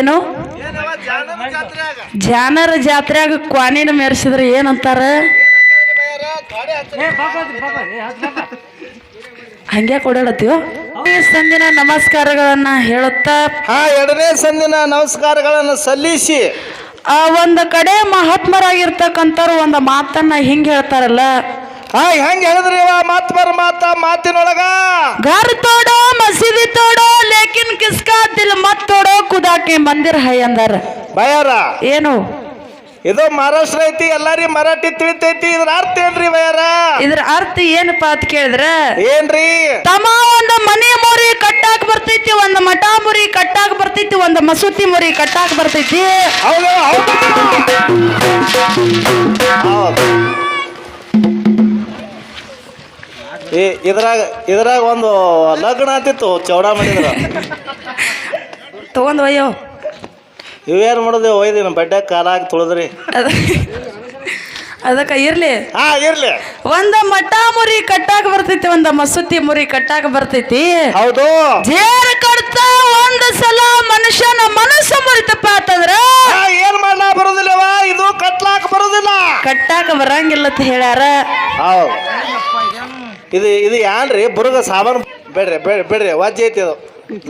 ಏನು? ಜಾನರ ಜಾತ್ರೆಯಾಗ? ಕ್ವಾನಿನ ಮೆರೆಸಿದ್ರೆ ಏನಂತಾರ? ಹಂಗೆ ಕೊಡಾಡತ್ತೀವ? ಸಂದಿನ ನಮಸ್ಕಾರಗಳನ್ನ ಹೇಳುತ್ತಾ. ಆ ಎರಡನೇ ಸಂದಿನ ನಮಸ್ಕಾರಗಳನ್ನು ಸಲ್ಲಿಸಿ. ಆ ಒಂದು ಕಡೆ ಮಹಾತ್ಮರಾಗಿರ್ತಕ್ಕಂಥವ್ರು ಒಂದು ಮಾತನ್ನ ಹಿಂಗೆ ಹೇಳ್ತಾರಲ್ಲ ಹಾ ಹೆಂಗ್ ಹೇಳಿದ್ರಿ ಇವ ಮಾತ್ ಬರ ಮಾತ ಮಾತಿನೊಳಗ घर तोड़ो मसीदी तोड़ो लेकिन किसका दिल मत तोड़ो खुदा के मंदिर है अंदर ಬಯಾರ ಏನು ಇದು ಮಹಾರಾಷ್ಟ್ರ ಐತಿ ಎಲ್ಲಾರಿ ಮರಾಠಿ ತಿಳಿತೈತಿ ಇದ್ರ ಅರ್ಥ ಏನ್ರಿ ಬಯಾರ ಇದ್ರ ಅರ್ಥ ಏನಪ್ಪಾ ಅಂತ ಕೇಳಿದ್ರ ಏನ್ರಿ ತಮ್ಮ ಒಂದು ಮನೆ ಮುರಿ ಕಟ್ಟಾಕ್ ಬರ್ತೈತಿ ಒಂದು ಮಠ ಮುರಿ ಕಟ್ಟಾಕ್ ಬರ್ತೈತಿ ಒಂದು ಮಸೂತಿ ಮುರಿ ಕಟ್ಟಾಕ್ ಬರ್ತೈತಿ ಹೌದು ಹೌದು ಹೌದು ಈ ಇದ್ರಾಗ ಇದ್ರಾಗ ಒಂದು ಲಗ್ನ ಆತಿತ್ತು ಚೌಡ ಮಾಡಿದ್ರು ತಗೊಂಡ್ ಒಯ್ಯೋ. ಇವೇನು ಮಾಡೋದು? ಒಯ್ದಿನ ಬೆಡ್ಡ ಕಾಲಾಗಿ ತುಳಿದ್ರಿ. ಅದ ಅದಕ್ಕೆ ಇರ್ಲಿ. ಹಾ ಇರ್ಲಿ. ಒಂದ ಮಠ ಮುರಿ ಕಟ್ಟಾಕ್ ಬರ್ತೈತಿ ಒಂದ ಮಸೂತಿ ಮುರಿ ಕಟ್ಟಾಕ ಬರ್ತೈತಿ. ಹೌದು. ಜೇರ್ ಕಡ್ತ ಒಂದ ಸಲ ಮನುಷ್ಯನ ಮನಸ್ಸು ಮುರಿತಪ್ಪ ಅಂತಂದ್ರ ಆ, ಏನ್ ಮಾಡ್ಲಾ ಬರೋದಿಲ್ಲವಾ? ಇದು ಕಟ್ಲಾಕ್ ಬರೋದಿಲ್ಲ. ಕಟ್ಟಾಕ ಬರಂಗಿಲ್ಲ ಅಂತ ಹೇಳ್ಯಾರ. ಹೌದು. ಇದು ಇದು ಯಾನ್ರಿ? ಬುರುಗ ಸಾಮಾನು ಬೇಡ್ರಿ ಬೇಡ ಬೇಡ್ರಿ ವಾಜ್ಯ ಐತಿ ಅದು.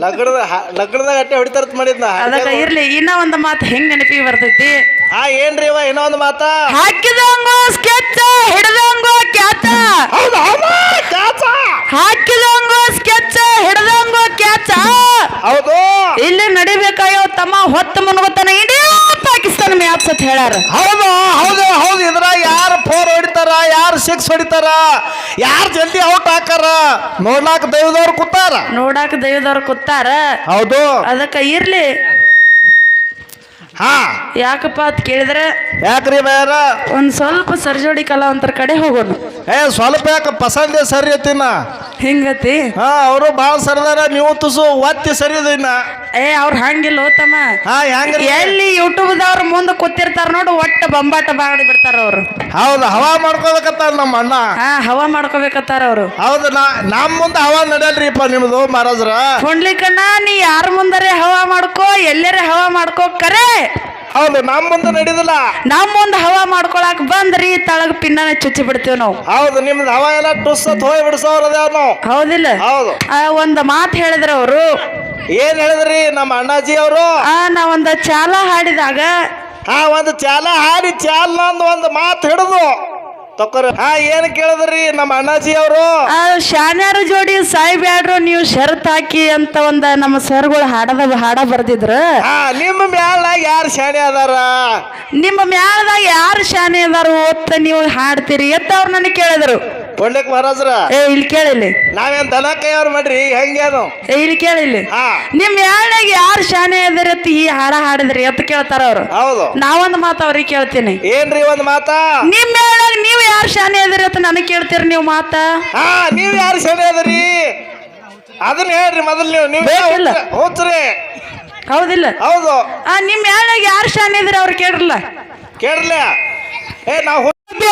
ಲಗ್ನದ ಲಗ್ನದಾಗ ಅಟ್ಟೆ ಹೊಡಿತಾರತ್ ಮಾಡಿದ್ನ. ಅದಕ್ಕ ಇರ್ಲಿ ಇನ್ನ ಒಂದ್ ಮಾತು ಹೆಂಗ್ ನೆನಪಿಗೆ ಬರ್ತೈತಿ? ಹಾ ಏನ್ರಿ ಇವ ಇನ್ನೊಂದು ಮಾತಾ? ಹಾಕಿದಂಗೋ ಸ್ಕೆಚ್ ಹಿಡ್ದಂಗೋ ಕ್ಯಾಚ. ಹೌದು ಹಾಕಿದಂಗೋ ಸ್ಕೆಚ್ ಹಿಡ್ದಂಗೋ ಕ್ಯಾಚ. ಹೌದು. ಇಲ್ಲಿ ನಡಿಬೇಕಾಯೋ ತಮ್ಮ ಹೊತ್ತು ಮುನ್ಗೋತನ ಇಂಡಿಯಾ ಪಾಕಿಸ್ತಾನ ಹೇಳಾರ ಅಂತ ಹೇಳ್ಯಾರ. ಹೌದು ಹೌದು ಹೌದು. ಇದ್ರಾಗ ಯಾರು ಫೋರ್ ಹೊಡಿತಾರ ಯಾರು ಸಿಕ್ಸ್ ಹೊಡಿತಾರ ಯಾರು ಜಲ್ದಿ ಔಟ್ ಹಾಕಾರ ನೋಡಾಕ ದೈವದವ್ರು ಕೂತಾರ. ನೋಡಾಕ ದೈವದವ್ರು ಕೂತಾರ. ಹೌದು. ಅದಕ್ಕ ಇರ್ಲಿ. ಹಾ. ಯಾಕಪ್ಪ ಅಂತ ಕೇಳಿದ್ರೆ ಯಾಕ್ರಿ ಬೇರ ಒಂದ್ ಸ್ವಲ್ಪ ಸರ್ಜೋಡಿ ಕಲಾವಂತರ ಕಡೆ ಹೋಗೋಣ. ಏ ಸ್ವಲ್ಪ ಯಾಕೆ ಪಸಂದೆ ಸರಿ ಐತಿನ ಹಿಂಗತಿ? ಹಾ ಅವರು ಭಾಳ ಸರದಾರ ನೀವು ತುಸು ಒತ್ತಿ ಸರಿ ಇನ್ನ. ಏ ಅವ್ರ ಹಂಗಿಲ್ಲ ಹೋತಮ್ಮ ಹಾ ಹೆಂಗ್ರಿ ಎಲ್ಲಿ ಯೂಟ್ಯೂಬ್ದವ್ರ ಮುಂದೆ ಕೂತಿರ್ತಾರ ನೋಡು ಒಟ್ಟ ಬಂಬಾಟ ಬಾಡಿ ಬಿಡ್ತಾರ ಅವ್ರು. ಹೌದು ಹವಾ ಮಾಡ್ಕೋಬೇಕತ್ತಾರ ನಮ್ಮ ಅಣ್ಣ. ಹಾ ಹವಾ ಮಾಡ್ಕೋಬೇಕತ್ತಾರ ಅವ್ರು. ಹೌದು ನಾ ನಮ್ಮ ಮುಂದೆ ಹವಾ ನಡೆಯಲ್ರಿಪ್ಪ ನಿಮ್ದು ಮಹಾರಾಜ್ರ ಹೊಂಡ್ಲಿಕ್ಕಣ್ಣ ನೀ ಯಾರ ಮುಂದರೆ ಹವಾ ಮಾಡ್ಕೋ ಎಲ್ಲರೇ ಹವಾ ಮಾಡ್ಕೋ ಕರೆ! ಹೌದು ನಮ್ ಮುಂದೆ ನಡೀದಿಲ್ಲ ನಮ್ ಮುಂದೆ ಹವಾ ಮಾಡ್ಕೊಳಕ್ ಬಂದ್ರಿ ತಳಗ ಪಿನ್ನ ಚುಚ್ಚಿ ಬಿಡ್ತೀವಿ ನಾವು. ಹೌದು ನಿಮ್ದು ಹವಾ ಎಲ್ಲ ಟುಸ್ ಹೋಯ್ ಬಿಡಿಸೋರ್ ನಾವು. ಹೌದಿಲ್ಲ? ಹೌದು. ಆ, ಒಂದ್ ಮಾತು ಹೇಳಿದ್ರ ಅವರು. ಏನ್ ಹೇಳಿದ್ರಿ? ನಮ್ಮ ಅಣ್ಣಾಜಿ ಅವರು. ಆ ನಾ ಒಂದ ಚಾಲ ಹಾಡಿದಾಗ ಹಾ ಒಂದು ಚಾಲ ಹಾಡಿ ಚಾಲ್ ಒಂದ್ ಒಂದು ಮಾತು ಹಿಡಿದು. ತಕ್ಕೋರಿ ಹಾ ಏನ್ ಕೇಳಿದ್ರಿ ನಮ್ಮ ಅಣ್ಣಾಜಿ ಅವರು? ಆ ಶಾನ್ಯಾರ ಜೋಡಿ ಸಾಯ್ಬ್ಯಾಡ್ರು ನೀವು ಶರತ್ ಹಾಕಿ ಅಂತ ಒಂದ ನಮ್ಮ ಸರ್ಗಳು ಹಾಡದ ಹಾಡ ಬರ್ದಿದ್ರು. ಹಾ ನಿಮ್ಮ ಮ್ಯಾಲಾಗ ಯಾರು ಶಾಣೆ ಅದಾರ? ನಿಮ್ಮ ಮ್ಯಾಲದಾಗ ಯಾರು ಶಾನೆ ಅದಾರು ಓದ್ತ ನೀವು ಹಾಡ್ತೀರಿ ಅಂತ ಅವ್ರು ನನಗೆ ಕೇಳಿದ್ರು. ಪಂಡಿತ್ ಮಹಾರಾಜ್ರ? ಏ ಇಲ್ಲಿ ಕೇಳಿಲ್ಲಿ ನಾವೇನ್ ದನ ಕೈಯವ್ರ ಮಾಡ್ರಿ? ಅದು? ಏ ಇಲ್ಲಿ ಕೇಳಿಲ್ಲಿ ಹಾ. ನಿಮ್ ಮ್ಯಾಳದಾಗ ಯಾರು ಶಾನೆ ಎದುರತ್ತಿ ಈ ಹಾಡ ಹಾಡಿದ್ರಿ ಅಂತ ಕೇಳ್ತಾರ ಅವ್ರು. ಹೌದು. ನಾವೊಂದು ಮಾತು ಅವ್ರಿಗೆ ಕೇಳ್ತೀನಿ. ಏನ್ರಿ ಒಂದ್ ಮಾತಾ? ನಿಮ್ ಮ್ಯಾಳದಾಗ ನೀವು ಯಾರು ಶಾನೆ ಎದುರತ್ತ ನನಗೆ ಕೇಳ್ತೀರಿ ನೀವು ಮಾತ? ಹಾ ನೀವ್ ಯಾರು ಶಾನೆ ಅದರಿ ಅದನ್ನ ಹೇಳ್ರಿ ಮೊದಲು ನೀವು. ನೀವು ಬೇಕಿಲ್ಲ. ಹೋಗ್ತೀರಿ ಹೌದಿಲ್ಲ. ಹೌದು. ಆ ನಿಮ್ ಮ್ಯಾಳದಾಗ ಯಾರು ಶಾನೆ ಇದ್ರಿ ಅವ್ರು ಕೇಳ್ರಲ್ಲ. ಕೇಳ್ರಲ್ಲ ಏ ನಾವು ಮಾತಿಗೆ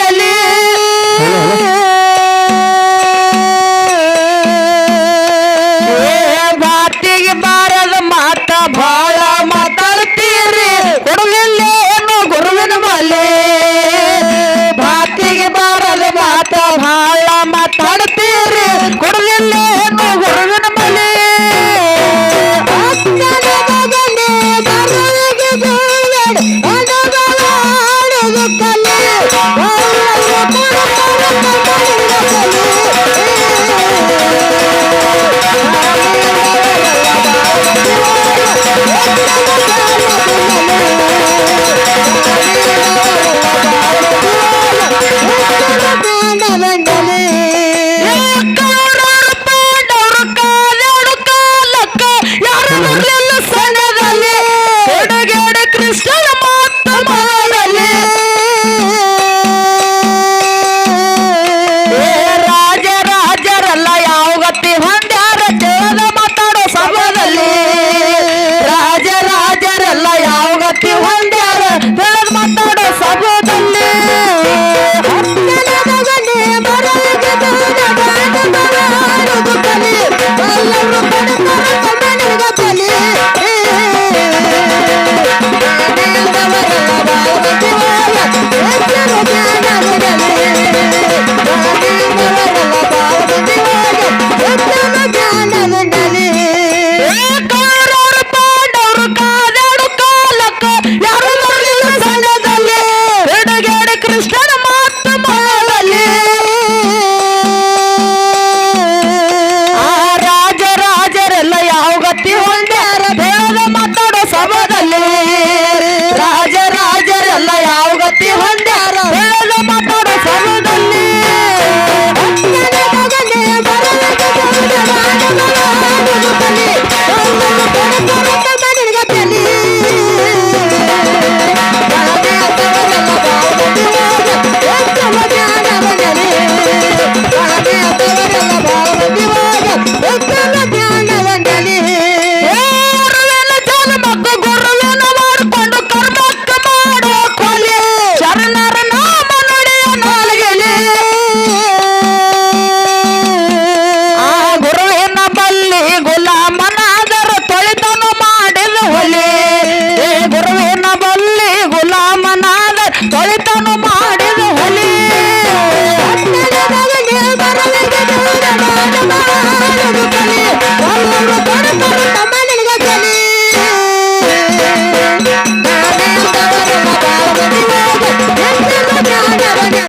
ಸನ